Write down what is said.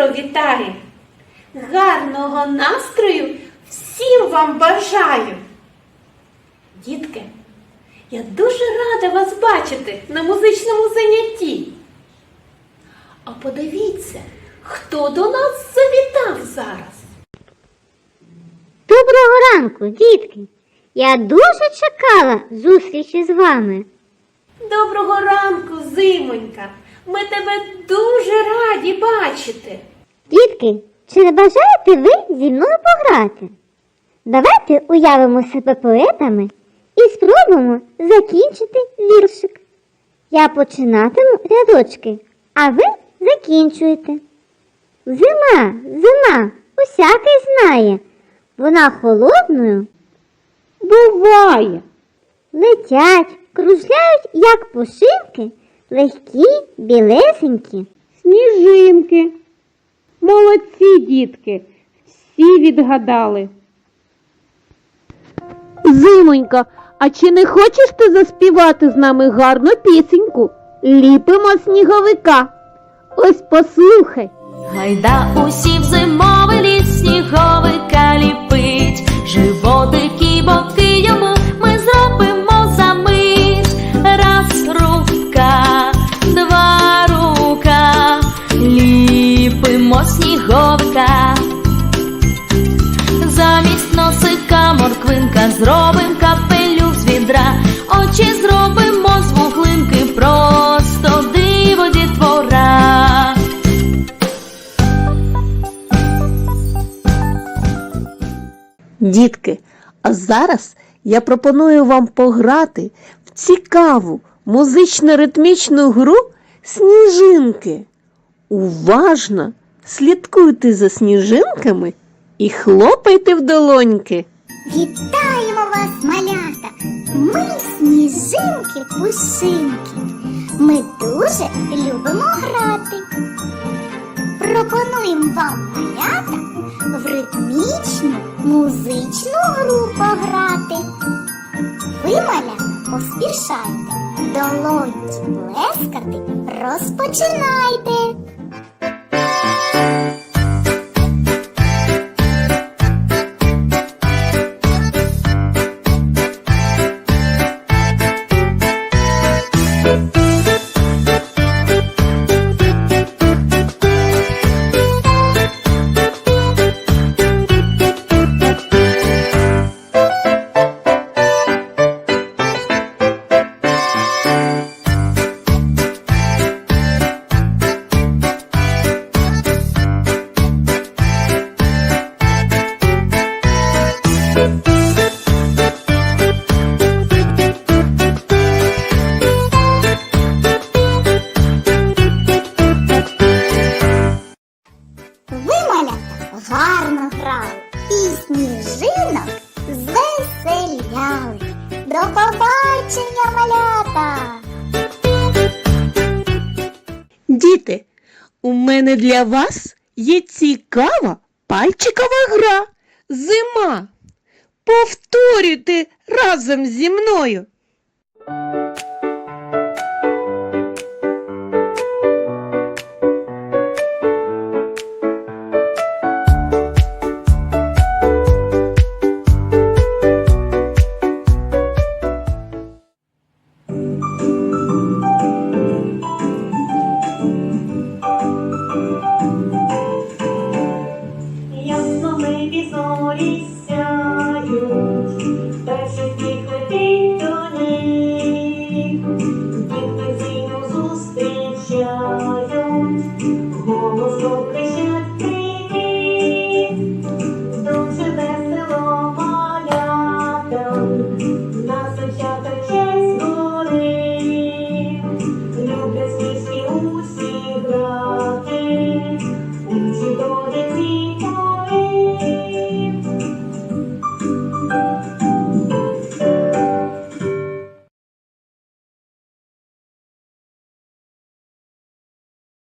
щиро вітаю. Гарного настрою всім вам бажаю. Дітки, я дуже рада вас бачити на музичному занятті. А подивіться, хто до нас завітав зараз. Доброго ранку, дітки! Я дуже чекала зустрічі з вами. Доброго ранку, зимонька. Ми тебе дуже раді бачити. Дітки, чи не бажаєте ви зі мною пограти? Давайте уявимо себе поетами і спробуємо закінчити віршик. Я починатиму рядочки, а ви закінчуєте. Зима, зима, усякий знає. Вона холодною буває. Летять, кружляють, як пушинки, легкі, білесенькі. Сніжинки. Молодці, дітки, всі відгадали. Зимонька, а чи не хочеш ти заспівати з нами гарну пісеньку? Ліпимо сніговика. Ось послухай. Гайда усі в зимовий ліс сніговика ліпить, животики боки йому зробим капелюх з відра, очі зробимо з вуглинки, просто диво дітвора. Дітки, а зараз я пропоную вам пограти в цікаву музично-ритмічну гру Сніжинки. Уважно слідкуйте за сніжинками і хлопайте в долоньки. Малята! Ми сніжинки пушинки. Ми дуже любимо грати. Пропонуємо вам малята в ритмічну музичну гру пограти. Ви, малята, поспішайте, долоньки плескати, розпочинайте. Гарно грали і сніжинок звеселяли. До побачення, малята! Діти, у мене для вас є цікава пальчикова гра Зима. Повторюйте разом зі мною.